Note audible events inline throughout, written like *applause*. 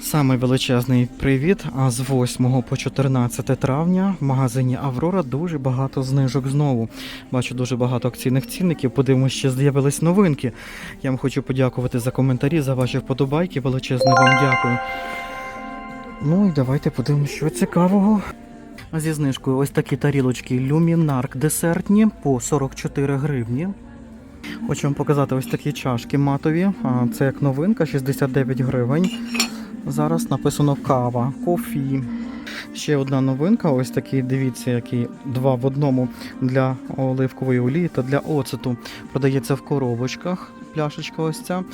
Саме величезний привіт. А з 8 по 14 травня в магазині Аврора дуже багато знижок знову. Бачу дуже багато акційних цінників. Подивимося, ще з'явились новинки. Я вам хочу подякувати за коментарі, за ваші вподобайки. Величезне вам дякую. Ну і давайте подивимося, що цікавого. Зі знижкою ось такі тарілочки Люмінарк десертні по 44 гривні. Хочу вам показати ось такі чашки матові. Це як новинка, 69 гривень. Зараз написано кава, кофі. Ще одна новинка, ось такий, дивіться, який два в одному для оливкової олії та для оцету. Продається в коробочках. Пляшечка ось ця.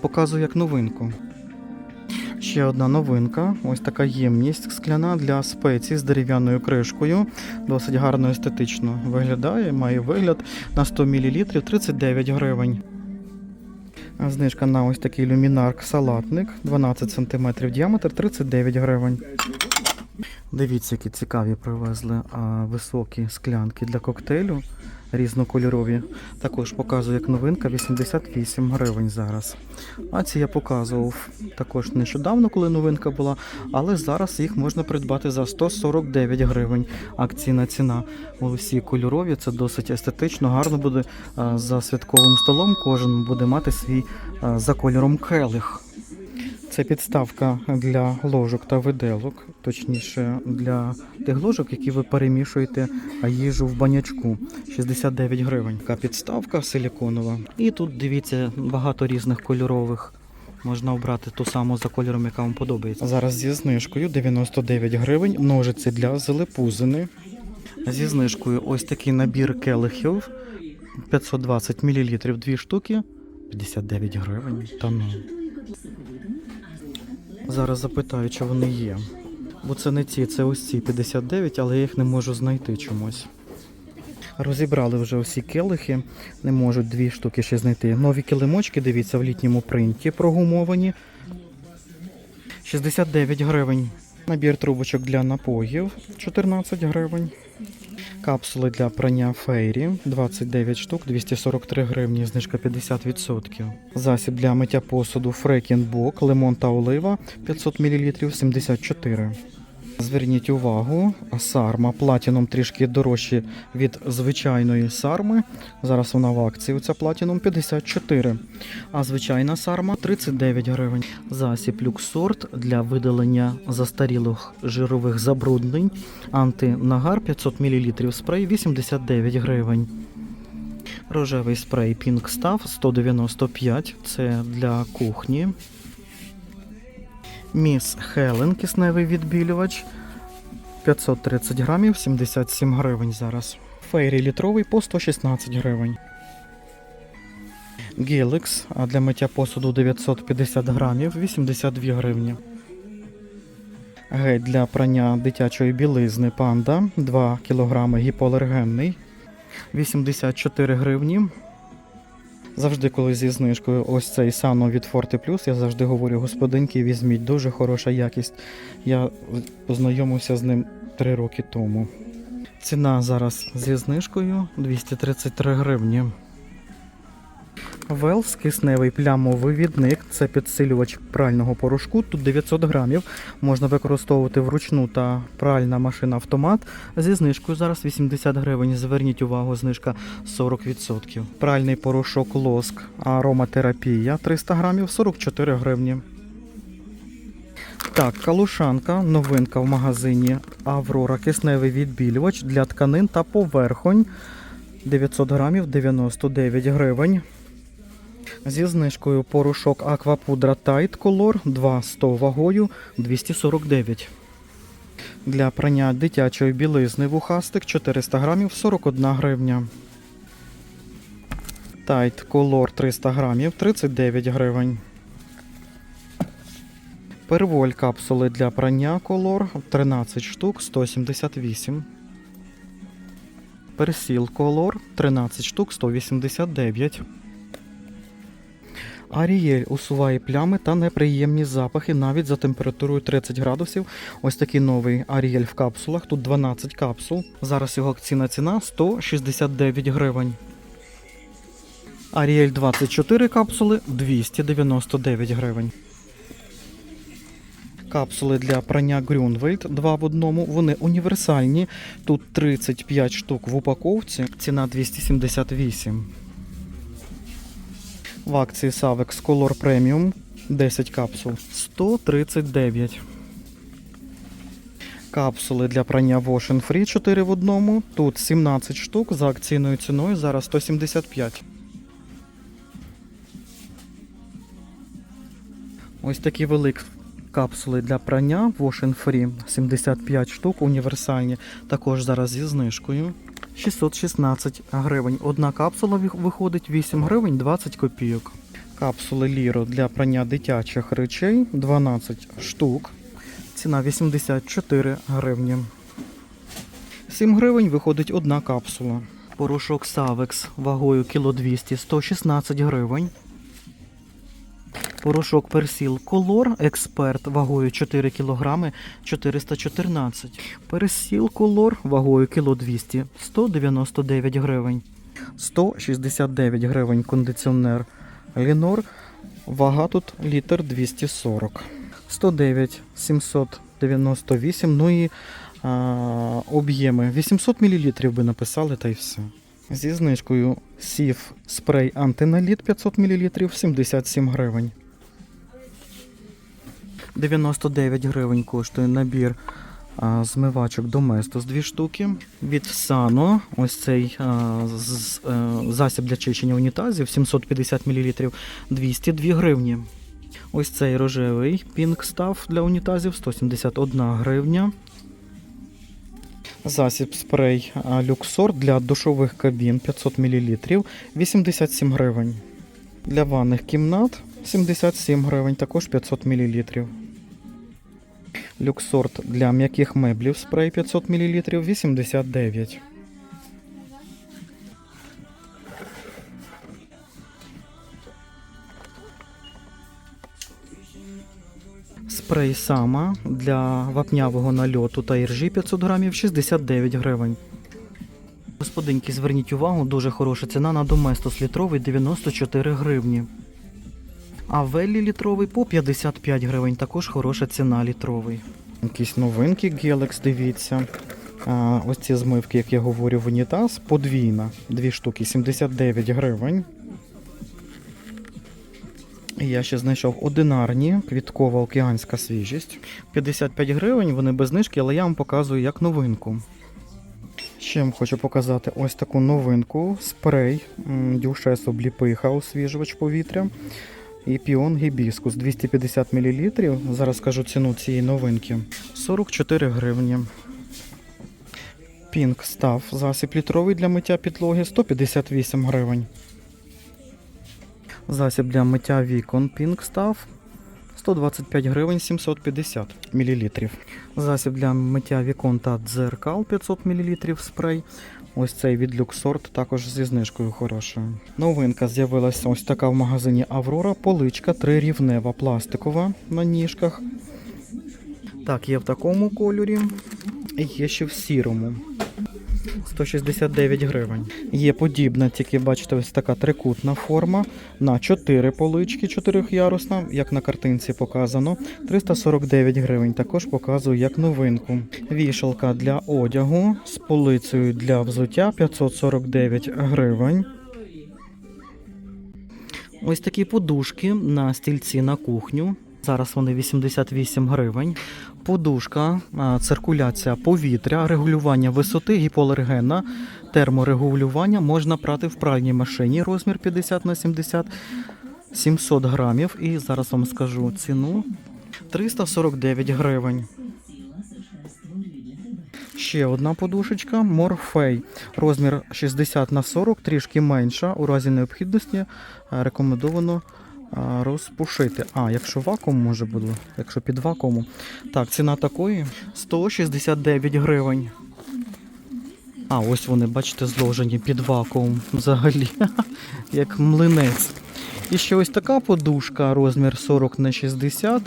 Показую як новинку. Ще одна новинка. Ось така ємність скляна для спецій з дерев'яною кришкою. Досить гарно естетично виглядає, має вигляд на 100 мл 39 гривень. Знижка на ось такий люмінарк салатник 12 см діаметр 39 гривень. Дивіться, які цікаві привезли а, високі склянки для коктейлю різнокольорові. Також показую як новинка 88 гривень зараз. А ці я показував також нещодавно, коли новинка була, але зараз їх можна придбати за 149 гривень. Акційна ціна. Усі кольорові, це досить естетично, гарно буде за святковим столом. Кожен буде мати свій за кольором келих. Це підставка для ложок та виделок, точніше для тих ложок, які ви перемішуєте їжу в банячку. 69 гривень. Така підставка силіконова. І тут дивіться багато різних кольорових. Можна обрати ту саму за кольором, яка вам подобається. Зараз зі знижкою 99 гривень. Ножиці для зелепузини. Зі знижкою ось такий набір келихів 520 мл, дві штуки. 59 гривень. Та ну. Зараз запитаю, чи вони є. Бо це не ці, це ось ці 59, але я їх не можу знайти чомусь. Розібрали вже усі келихи, не можуть дві штуки ще знайти. Нові килимочки, дивіться, в літньому принті прогумовані. 69 гривень. Набір трубочок для напоїв 14 гривень. Капсули для прання фейрі 29 штук, 243 гривні, знижка 50%. Засіб для миття посуду Фрекінбок, лимон та олива 500 мл 74. Зверніть увагу, сарма платіном трішки дорожче від звичайної сарми. Зараз вона в акції. Оця платіном 54. А звичайна сарма 39 гривень. Засіб люксорт для видалення застарілих жирових забруднень. Антинагар 500 мл спрей 89 гривень. Рожевий спрей Pink Stuff 195. Це для кухні. Міс Хелен кисневий відбілювач 530 грамів, 77 гривень зараз. Фейрі літровий по 116 гривень. Гелікс для миття посуду 950 грамів, 82 гривні. Гель для прання дитячої білизни панда 2 кг гіпоалергенний 84 гривні. Завжди, коли зі знижкою ось цей сано від Forte Plus, я завжди говорю, господинки, візьміть, дуже хороша якість. Я познайомився з ним 3 роки тому. Ціна зараз зі знижкою 233 гривні. Велс кисневий плямовий відник це підсилювач прального порошку. Тут 900 грамів. Можна використовувати вручну та пральна машина автомат. Зі знижкою зараз 80 гривень. Зверніть увагу, знижка 40%. Пральний порошок лоск ароматерапія 300 грамів 44 гривні. Так, калушанка, новинка в магазині Аврора, кисневий відбілювач для тканин та поверхонь. 900 грамів 99 гривень. Зі знижкою порошок Аквапудра Тайт Color 200 вагою 249. Для прання дитячої білизни вухастик 400 грамів 41 гривня. Тайт Color 300 грамів 39 гривень. Перволь капсули для прання Color 13 штук 178. Персіл Color 13 штук 189. Арієль усуває плями та неприємні запахи навіть за температурою 30 градусів. Ось такий новий Арієль в капсулах. Тут 12 капсул. Зараз його акційна ціна 169 гривень. Аріель 24 капсули 299 гривень. Капсули для прання Grünwald 2 в одному. Вони універсальні. Тут 35 штук в упаковці. Ціна 278. В акції Savex Color Premium 10 капсул 139. Капсули для прання Wash and Free 4 в одному. Тут 17 штук за акційною ціною зараз 175. Ось такі великі капсули для прання Wash and Free 75 штук універсальні. Також зараз зі знижкою. 616 гривень. Одна капсула виходить 8 гривень 20 копійок. Капсули Ліро для прання дитячих речей 12 штук. Ціна 84 гривні. 7 гривень виходить одна капсула. Порошок Савекс вагою кіло 200 116 гривень. Порошок Персіл Колор Експерт вагою 4 кг 414. Персіл Колор вагою кіло 200 199 гривень. 169 гривень кондиціонер Лінор. Вага тут літр 240. 109 798. Ну і об'єми 800 мл би написали та й все. Зі знижкою сів спрей антиналіт 500 мл 77 гривень. 99 гривень коштує набір а, змивачок Доместос 2 штуки. Від Sano ось цей а, з- е, засіб для чищення унітазів 750 мл 202 гривні. Ось цей рожевий Pink Stuff для унітазів 171 гривня. Засіб спрей Люксор для душових кабін 500 мл 87 гривень. Для ванних кімнат 77 гривень, також 500 мл. Люксорт для м'яких меблів спрей 500 мл 89. Спрей Сама для вапнявого нальоту та іржі 500 грамів 69 гривень. Господинки, зверніть увагу, дуже хороша ціна на Доместос літровий 94 гривні. А Веллі літровий по 55 гривень, також хороша ціна літровий. Якісь новинки Gelex, дивіться. А, ось ці змивки, як я говорю, в унітаз, подвійна. Дві штуки, 79 гривень. І Я ще знайшов одинарні, квіткова океанська свіжість. 55 гривень, вони без знижки, але я вам показую як новинку. Ще вам хочу показати ось таку новинку. Спрей Дюшес обліпиха освіжувач повітря. І піон гібіскус 250 мл. Зараз скажу ціну цієї новинки. 44 гривні. Пінк став засіб літровий для миття підлоги 158 гривень. Засіб для миття вікон Pink став 125 гривень 750 мл. Засіб для миття вікон та дзеркал 500 мл спрей. Ось цей від Люксорт також зі знижкою хорошою. Новинка з'явилася ось така в магазині Аврора. Поличка трирівнева пластикова на ніжках. Так, є в такому кольорі. Є ще в сірому. 169 гривень. Є подібна, тільки бачите, ось така трикутна форма на 4 полички, 4-ярусна, як на картинці показано. 349 гривень. Також показую як новинку. Вішалка для одягу з полицею для взуття 549 гривень. Ось такі подушки на стільці на кухню. Зараз вони 88 гривень. Подушка, циркуляція повітря, регулювання висоти, гіпоалергенна, терморегулювання можна прати в пральній машині розмір 50 на 70 700 грамів. І зараз вам скажу ціну 349 гривень. Ще одна подушечка Morfei. Розмір 60 на 40, трішки менша. У разі необхідності е, рекомендовано розпушити. А, якщо вакуум може бути, якщо під вакуумом. Так, ціна такої 169 гривень. А, ось вони, бачите, зложені під вакуум взагалі. *laughs* Як млинець. І ще ось така подушка, розмір 40 на 60.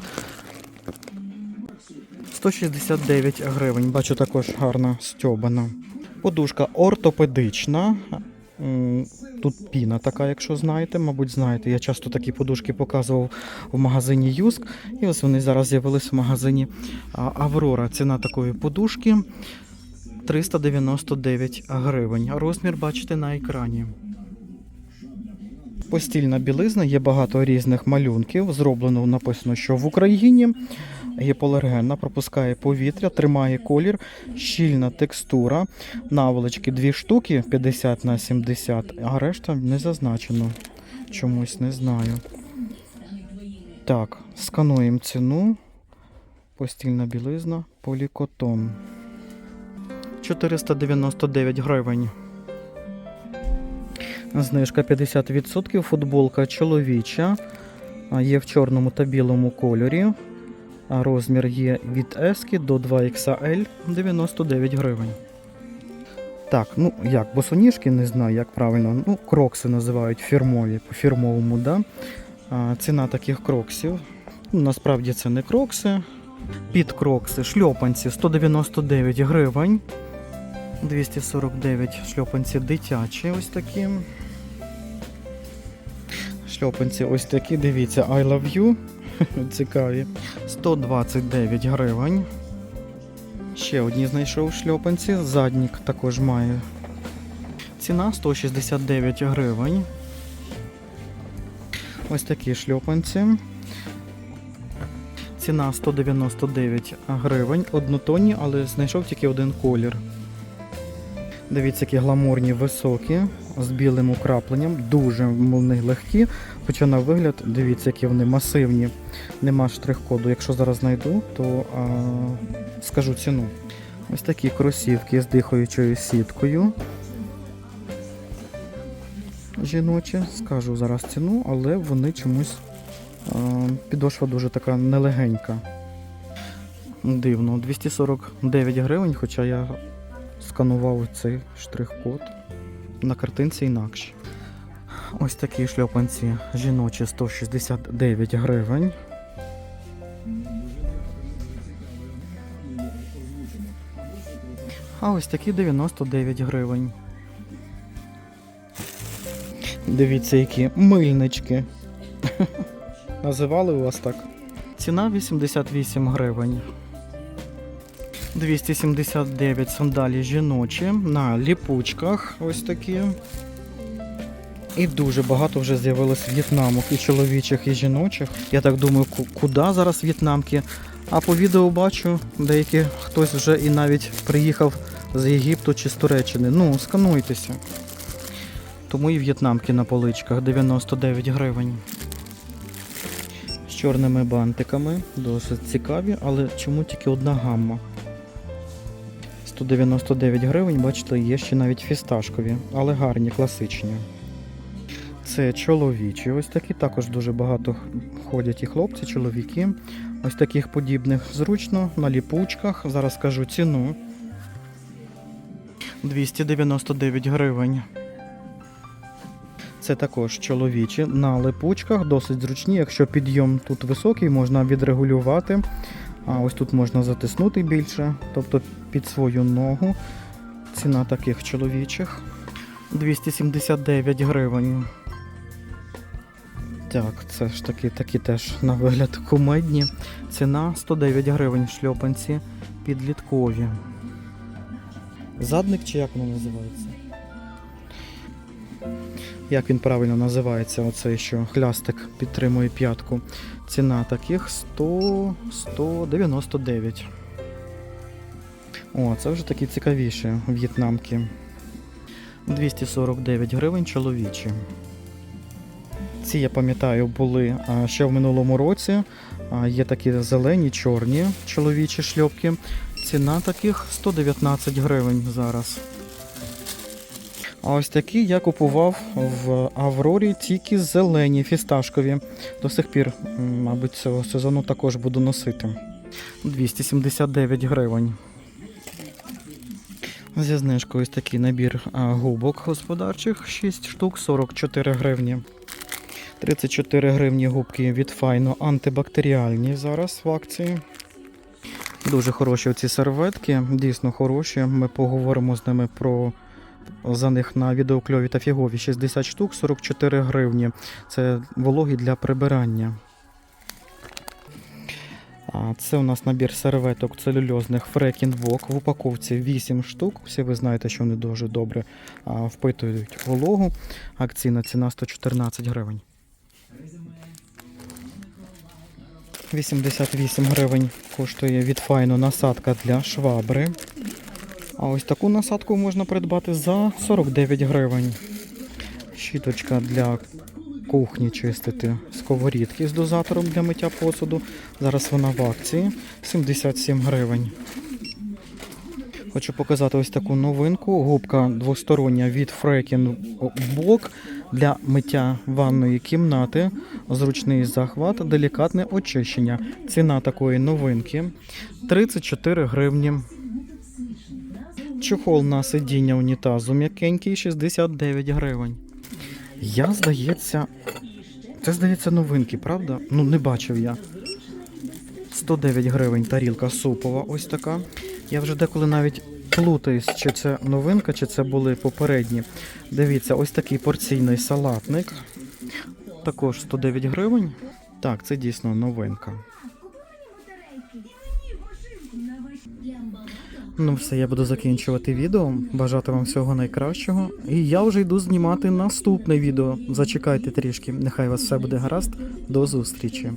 169 гривень. Бачу також гарна стьобана. Подушка ортопедична. Тут піна така, якщо знаєте, мабуть, знаєте. Я часто такі подушки показував в магазині Юск. І ось вони зараз з'явились в магазині Аврора. Ціна такої подушки 399 гривень. Розмір бачите на екрані. Постільна білизна, є багато різних малюнків. Зроблено написано, що в Україні гіпоалергенна, пропускає повітря, тримає колір, щільна текстура. Наволочки дві штуки 50 на 70, а решта не зазначено. Чомусь не знаю. Так, скануємо ціну. Постільна білизна, полікотон. 499 гривень. Знижка 50%. Футболка чоловіча. Є в чорному та білому кольорі. Розмір є від S до 2XL 99 гривень. Так, ну як, босоніжки, не знаю, як правильно. Ну, крокси називають фірмові, по-фірмовому, да? А, ціна таких кроксів. Ну, насправді це не крокси. Під крокси шльопанці 199 гривень. 249 шльопанці дитячі ось такі. Шльопанці ось такі, дивіться, I love you. *laughs* Цікаві. 129 гривень. Ще одні знайшов шльопанці. Заднік також має. Ціна 169 гривень. Ось такі шльопанці. Ціна 199 гривень. Однотонні, але знайшов тільки один колір. Дивіться, які гламурні високі з білим украпленням. Дуже легкі. Хоча на вигляд, дивіться, які вони масивні. Нема штрих-коду. Якщо зараз знайду, то а, скажу ціну. Ось такі кросівки з дихаючою сіткою. Жіночі, скажу зараз ціну, але вони чомусь а, підошва дуже така нелегенька. Дивно, 249 гривень, хоча я сканував цей штрих-код. На картинці інакше. Ось такі шльопанці жіночі 169 гривень. А ось такі 99 гривень. Дивіться, які мильнички. *laughs* Називали у вас так? Ціна 88 гривень. 279 сандалі жіночі на ліпучках. Ось такі. І дуже багато вже з'явилось в'єтнамок і чоловічих, і жіночих. Я так думаю, куди зараз в'єтнамки. А по відео бачу, деякі хтось вже і навіть приїхав з Єгипту чи з Туреччини. Ну, скануйтеся. Тому і в'єтнамки на поличках 99 гривень. З чорними бантиками. Досить цікаві, але чому тільки одна гамма? 199 гривень, бачите, є ще навіть фісташкові, але гарні, класичні. Це чоловічі, ось такі також дуже багато ходять і хлопці, чоловіки. Ось таких подібних зручно на ліпучках. Зараз скажу ціну. 299 гривень. Це також чоловічі на липучках, досить зручні. Якщо підйом тут високий, можна відрегулювати. А ось тут можна затиснути більше, тобто під свою ногу. Ціна таких чоловічих 279 гривень. Так, це ж таки, такі теж на вигляд кумедні. Ціна 109 гривень шльопанці підліткові. Задник чи як воно називається? Як він правильно називається, оцей, що хлястик підтримує п'ятку. Ціна таких 100 199. О, це вже такі цікавіші в'єтнамки. 249 гривень чоловічі. Ці, я пам'ятаю, були ще в минулому році. Є такі зелені, чорні чоловічі шльопки. Ціна таких 119 гривень зараз. А ось такі я купував в Аврорі тільки зелені, фісташкові. До сих пір, мабуть, цього сезону також буду носити. 279 гривень. Зі знижкою ось такий набір губок господарчих 6 штук 44 гривні. 34 гривні губки від Файно антибактеріальні зараз в акції. Дуже хороші оці серветки, дійсно хороші. Ми поговоримо з ними про за них на відеокльові та фігові 60 штук, 44 гривні. Це вологі для прибирання. Це у нас набір серветок целюльозних Фрекінвок в упаковці 8 штук. Всі ви знаєте, що вони дуже добре впитують вологу. Акційна ціна 114 гривень. 88 гривень коштує від файну насадка для швабри. А ось таку насадку можна придбати за 49 гривень. Щіточка для кухні чистити сковорідки з дозатором для миття посуду. Зараз вона в акції 77 гривень. Хочу показати ось таку новинку. Губка двостороння від Freaking Block для миття ванної кімнати. Зручний захват, делікатне очищення. Ціна такої новинки 34 гривні. Чохол на сидіння унітазу м'якенький 69 гривень. Я, здається, це здається новинки, правда? Ну, не бачив я. 109 гривень тарілка супова, ось така. Я вже деколи навіть плутаюсь, чи це новинка, чи це були попередні. Дивіться, ось такий порційний салатник. Також 109 гривень. Так, це дійсно новинка. Ну, все, я буду закінчувати відео. Бажати вам всього найкращого. І я вже йду знімати наступне відео. Зачекайте трішки. Нехай у вас все буде гаразд. До зустрічі.